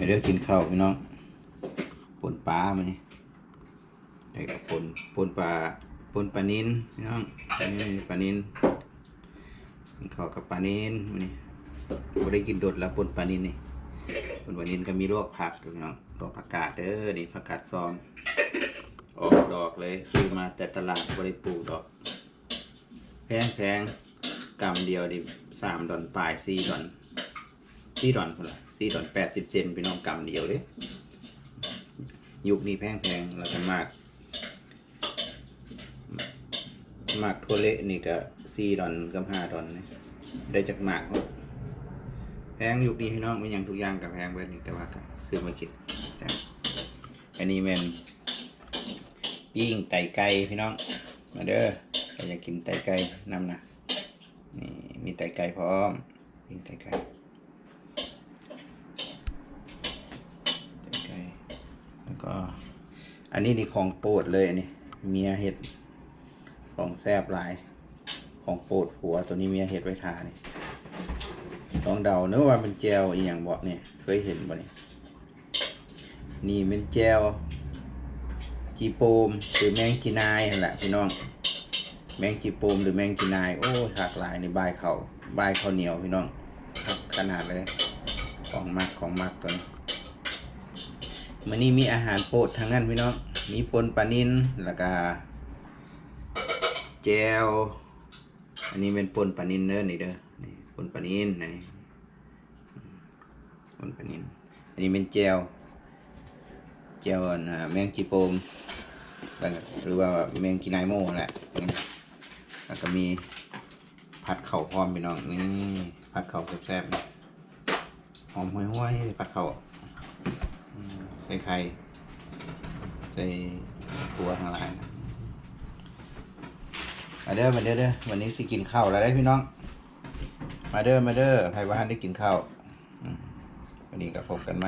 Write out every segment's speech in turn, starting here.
ไปเด้อกินข้าวพี่น้องปนปลามานี่ได้กับปนปนปลาปนปลานินพี่น้องอันนี้ปลานินกินข้าวกับปลานินมานี่บ่ได้กินโดดแล้วปนปลานินนี่ปนปลานินก็มีลวกผักพี่น้องลวกผักกาดเด้อนี่ผักกาดซอมออกดอกเลยซื้อมาแต่ตลาดบริปูดอก แพงแพงกำเดียวดิสามดอนปลายสี่ดอน สี่ดอนคนละสี่ดอนแปดสิบเซนพี่น้องกำเดียวเลยยุคนี้แพงแพงแล้วกันมากมากทั่วเละนี่ก็สี่ดอนกับห้าดอนนี่ได้จากหมากแพงยุคนี้พี่น้องไม่ยังทุกอย่างกับแพงเบิดนี่แต่ว่าซื้อมากินจ้ะอันนี้แมันปิ้งไก่ไก่พี่น้อง มาเด้อใครอยากกินไก่ไก่นำนะนี่มีไก่ไก่พร้อมปิ้งไก่ไก่ไก่ไก่แล้ว ก็ อันนี้นี่ของโปรดเลยนนี้เมียเห็ดของแซบหลาย ของโปรดผัวตัวนี้เมียเห็ดไว้ทานี่ลองเดาเนื้อว่าเป็นแจวอีหยังบอกเนี่ยเคยเห็นบ่เนี่ยนี่เป็นแจวจีโปมหรือแมงจีนายนั่นแหละพี่น้อง แมงจีโปมหรือแมงจีนายโอ้หลากหลายในบเขาใบายข้าเหนียวพี่น้องครับขนาดเลย ของมักของมักตัวนี้ มันนี้มีอาหารโปรดทั้งนั้นพี่น้อง มีปนปลานินแล้วก็แจวอันนี้เป็นปนปลานินเด้อนี่เด้อนี่ปนปลานินนนี้ปนปลานินอันนี้เป็นแจวแจวอันน่ะแมงจีโปมแล้วก็หรือว่าแมงกีนายโมแหละแล้วก็มีผัดเข่าพร้อมพี่น้องนี่ผัดเข่าแซ่บๆหอมห้วยๆผัดเข่า ส่ไข่ ใส่ตัวทั้งหลายนะมาเด้อมาเด้อเด้อวันนี้สิกินข้าวแล้วได้พี่น้อง มาเด้อมาเด้อใครว่าท่านได้กินข้าววันนี้ก็พบกันไหม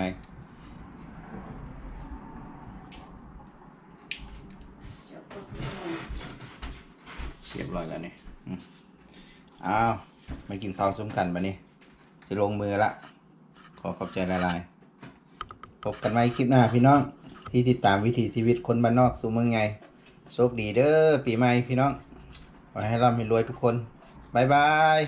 เรียบร้อยแล้วนี่อ้าวมากินข้าวซุ้มกันมานี่จะลงมือละ ขอขอบใจหลาย พบกันใหม่คลิปหน้าพี่น้อง ที่ติดตามวิถีชีวิตคนบ้านนอกสู่เมืองไงโชคดีเด้อปีใหม่พี่น้องขอให้ร่ำให้รวยทุกคนบ๊ายบาย